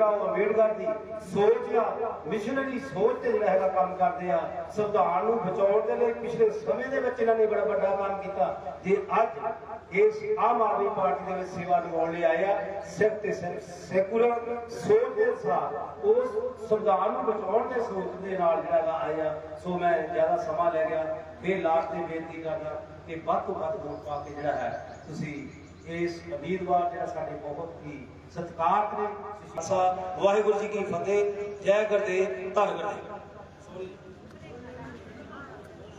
ਭੀਮਰਾਓ ਅੰਬੇਡਕਰ ਦੀ ਸੋਚ ਆ ਮਿਸ਼ਨਰੀ ਸੋਚ ਤੇ ਜਿਹੜਾ ਹੈਗਾ ਕੰਮ ਕਰਦੇ ਆ, ਸੰਵਿਧਾਨ ਨੂੰ ਬਚਾਉਣ ਦੇ ਲਈ ਪਿਛਲੇ ਸਮੇਂ ਦੇ ਵਿੱਚ ਇਹਨਾਂ ਨੇ ਬੜਾ ਵੱਡਾ ਕੰਮ ਕੀਤਾ। ਜੇ ਅੱਜ ਇਸ ਆਮ ਆਦਮੀ ਪਾਰਟੀ ਦੇ ਵਿੱਚ ਸੇਵਾ ਨਿਭਾਉਣ ਲਈ ਆਏ ਸਿਰਫ ਤੇ ਸਿਰਫ ਸੈਕੂਲਰ ਸੋਚ ਦੇ ਸਾਥ ਉਸ ਸੰਵਿਧਾਨ ਨੂੰ ਬਚਾਉਣ ਦੇ ਸੋਚ ਦੇ ਨਾਲ ਜਿਹੜਾ ਹੈਗਾ ਆ। ਸੋ ਮੈਂ ਜ਼ਿਆਦਾ ਸਮਾਂ ਲੈ ਗਿਆ, ਫਿਰ ਲਾਸਟ ਤੇ ਬੇਨਤੀ ਕਰਦਾ ਕਿ ਵੱਧ ਤੋਂ ਵੱਧ ਵੋਟ ਪਾ ਕੇ ਜਿਹੜਾ ਹੈ, ਤੁਸੀਂ ਇਸ ਉਮੀਦਵਾਰ ਜਿਹੜਾ ਸਾਡੇ ਬਹੁਤ ਹੀ ਸਤਿਕਾਰਤ ਨੇ ਅਸਾ ਵਾਹਿਗੁਰੂ ਜੀ ਕੀ ਫਤਿਹ। ਜੈ ਗੁਰਦੇਵ, ਧੰਨ ਗੁਰਦੇਵ।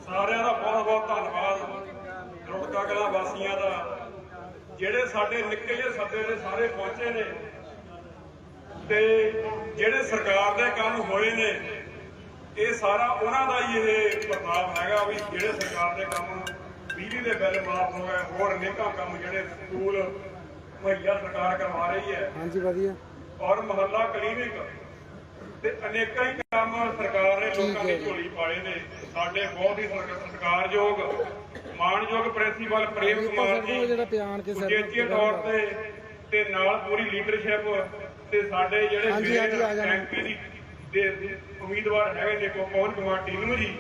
ਸਾਰਿਆਂ ਦਾ ਬਹੁਤ ਬਹੁਤ ਧੰਨਵਾਦ। ਰੁੜਕਾ ਕਲਾ ਵਾਸੀਆਂ ਦਾ। ਜਿਹੜੇ ਸਾਡੇ ਨਿੱਕੇ ਜਿਹੇ ਸੱਦੇ ਦੇ ਸਾਰੇ ਪਹੁੰਚੇ ਨੇ। ਤੇ ਜਿਹੜੇ ਸਰਕਾਰ ਦੇ ਕੰਮ ਹੋਏ ਨੇ, ਇਹ ਸਾਰਾ ਉਹਨਾਂ ਦਾ ਹੀ ਇਹ ਪ੍ਰਤਾਪ ਹੈਗਾ ਵੀ ਜਿਹੜੇ ਸਰਕਾਰ ਦੇ ਕੰਮ ਬਿਜਲੀ ਦੇ ਬਿੱਲ ਮਾਫ ਹੋ ਗਏ ਹੋਰ ਅਨੇਕਾਂ ਕੰਮ ਜਿਹੜੇ ਸਕੂਲ ਮੁਹੱਈਆ ਸਰਕਾਰ ਕਰਵਾ ਰਹੀ ਹੈ। ਹਾਂਜੀ ਵਧੀਆ। ਔਰ ਮੁਹੱਲਾ ਕਲੀਨਿਕ ਤੇ ਅਨੇਕਾਂ ਹੀ ਕੰਮ ਸਰਕਾਰ ਨੇ ਲੋਕਾਂ ਦੀ ਝੋਲੀ ਪਾਏ ਨੇ। ਸਾਡੇ ਬਹੁਤ ਹੀ ਸਰਕ- ਸਤਿਕਾਰਯੋਗ ਮਾਣਯੋਗ ਪ੍ਰਿੰਸੀਪਲ ਪ੍ਰੇਮ ਕੁਮਾਰ ਜੀ ਜਿਹੜਾ ਬਿਆਨ ਕੇ ਸਿਰ ਤੇ ਉਚੇਚੇ ਤੌਰ ਤੇ ਤੇ ਨਾਲ ਪੂਰੀ ਲੀਡਰਸ਼ਿਪ ਤੇ ਸਾਡੇ ਜਿਹੜੇ। ਐਮਪੀ ਦੀ ਦੇ ਉਮੀਦਵਾਰ ਹੈਗੇ ਨੇ ਪਵਨ ਕੁਮਾਰ ਟੀਨੂ ਜੀ।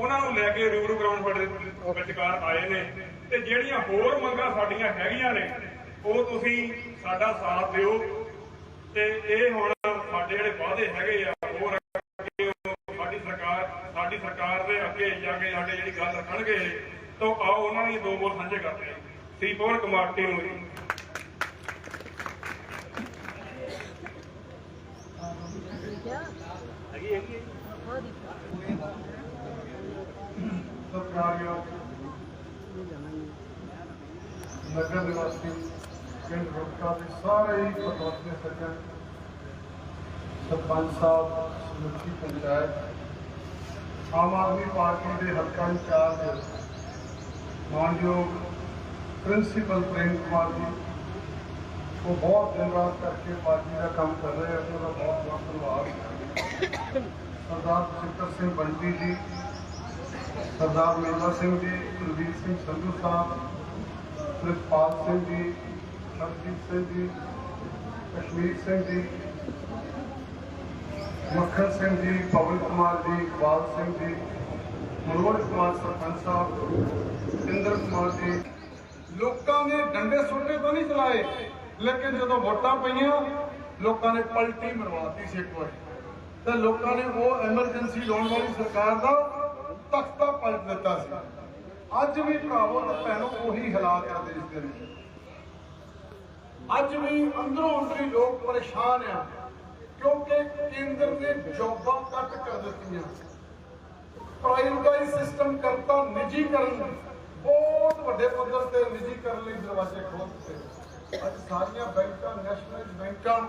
ਉਹਨਾਂ ਨੂੰ ਲੈ ਕੇ ਰੂਬਰੂ ਕਰਾਉਣ ਸਾਡੇ ਵਿਚਕਾਰ ਆਏ ਨੇ ਤੇ ਜਿਹੜੀਆਂ ਹੋਰ ਮੰਗਾਂ ਸਾਡੀਆਂ ਹੈਗੀਆਂ ਨੇ ਉਹ ਤੁਸੀਂ ਸਾਡਾ ਸਾਥ ਦਿਓ ਤੇ ਇਹ ਹੁਣ ਸਾਡੇ ਜਿਹੜੇ ਵਾਅਦੇ ਹੈਗੇ ਆ ਹੋਰ ਅੱਗੇ ਸਾਡੀ ਸਰਕਾਰ ਸਾਡੀ ਸਰਕਾਰ ਦੇ ਅੱਗੇ ਜਾ ਕੇ ਸਾਡੇ ਜਿਹੜੀ ਗੱਲ ਰੱਖਣਗੇ ਤਾਂ ਆਓ ਉਹਨਾਂ ਦੀ ਦੋ ਬੋਲ ਸਾਂਝੇ ਕਰਦੇ ਹਾਂ ਸ੍ਰੀ ਪਵਨ ਕੁਮਾਰ ਟੀਨੂ ਜੀ ਸਤਿਕਾਰਯੋਗ ਨਗਰ ਨਿਵਾਸੀ ਪਿੰਡ ਰੁੜਕਾ ਦੇ ਸਾਰੇ ਹੀ ਪਤਵੰਤੇ ਸੱਜਣ ਸਰਪੰਚ ਸਾਹਿਬ ਸਮੁੱਚੀ ਪੰਚਾਇਤ ਆਮ ਆਦਮੀ ਪਾਰਟੀ ਦੇ ਹਲਕਾ ਇੰਚਾਰਜ ਮਾਨਯੋਗ ਪ੍ਰਿੰਸੀਪਲ ਪ੍ਰੇਮ ਕੁਮਾਰ ਜੀ ਉਹ ਬਹੁਤ ਦਿਨ ਰਾਤ ਕਰਕੇ ਪਾਰਟੀ ਦਾ ਕੰਮ ਕਰ ਰਹੇ ਆ ਉਹਨਾਂ ਦਾ ਬਹੁਤ ਬਹੁਤ ਧੰਨਵਾਦ ਸਰਦਾਰ ਬਚਿੱਤਰ ਸਿੰਘ ਬੰਟੀ ਜੀ ਸਰਦਾਰ ਮੇਵਾ ਸਿੰਘ ਜੀ, ਕੁਲਦੀਪ ਸਿੰਘ ਸੰਧੂ ਸਾਹਿਬ, ਪ੍ਰਿਤਪਾਲ ਸਿੰਘ ਜੀ ਹਰਜੀਤ ਸਿੰਘ ਜੀ ਕਸ਼ਮੀਰ ਸਿੰਘ ਜੀ, ਮੱਖਣ ਸਿੰਘ ਜੀ, ਪਵਨ ਕੁਮਾਰ ਜੀ, ਇਕਬਾਲ ਸਿੰਘ ਜੀ ਮਨੋਜ ਕੁਮਾਰ ਸਰਪੰਚ ਸਾਹਿਬ, ਇੰਦਰ ਕੁਮਾਰ ਜੀ। ਲੋਕਾਂ ਨੇ ਡੰਡੇ ਸੁੱਟੇ ਤਾਂ ਨਹੀਂ ਚਲਾਏ, ਲੇਕਿਨ ਜਦੋਂ ਵੋਟਾਂ ਪਈਆਂ, ਲੋਕਾਂ ਨੇ ਪਲਟੀ ਮਰਵਾਤੀ ਸੀ ਇੱਕ ਵਾਰੀ। ਤੇ ਲੋਕਾਂ ਨੇ ਉਹ ਐਮਰਜੈਂਸੀ ਲਾਉਣ ਵਾਲੀ ਸਰਕਾਰ ਦਾ ਤਖਤਾ ਪਲਟ ਦਿੱਤਾ ਸੀ। ਅੱਜ ਵੀ ਭਰਾਵੋ, ਤੇ ਭੈਣੋ, ਉਹੀ ਹਾਲਾਤ ਆ ਦੇਸ਼ ਦੇ ਵਿੱਚ। ਅੱਜ ਵੀ ਅੰਦਰੋਂ ਅੰਦਰੀ ਲੋਕ ਪਰੇਸ਼ਾਨ ਆ, ਕਿਉਂਕਿ ਕੇਂਦਰ ਨੇ ਜੋਬਾਂ ਕੱਟ ਕਰ ਦਿੱਤੀਆਂ। ਪ੍ਰਾਈਵੇਟਾਈਜ਼ ਸਿਸਟਮ ਕਰਤਾ ਨਿੱਜੀਕਰਨ ਬਹੁਤ ਵੱਡੇ ਪੱਧਰ ਤੇ ਨਿੱਜੀਕਰਨ ਲਈ ਦਰਵਾਜ਼ੇ ਖੋਲ ਦਿੱਤੇ। ਅੱਜ ਸਾਰੀਆਂ ਬੈਂਕਾਂ, ਨੈਸ਼ਨਲ ਬੈਂਕਾਂ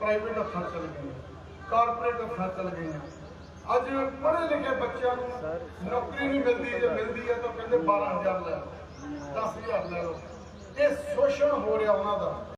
ਪ੍ਰਾਈਵੇਟ ਹੱਥਾਂ ਚਲ ਗਈਆਂ। ਕਾਰਪੋਰੇਟ ਹੱਥਾਂ ਚਲ ਗਈਆਂ। ਅੱਜ ਪੜ੍ਹੇ ਲਿਖੇ ਬੱਚਿਆਂ ਨੂੰ ਨੌਕਰੀ ਨਹੀਂ ਮਿਲਦੀ ਜੇ ਮਿਲਦੀ ਹੈ ਤਾਂ ਕਹਿੰਦੇ 12000 ਲੈ ਲਓ 10000 ਲੈ ਲਓ। ਇਹ ਸ਼ੋਸ਼ਣ ਹੋ ਰਿਹਾ ਉਹਨਾਂ ਦਾ।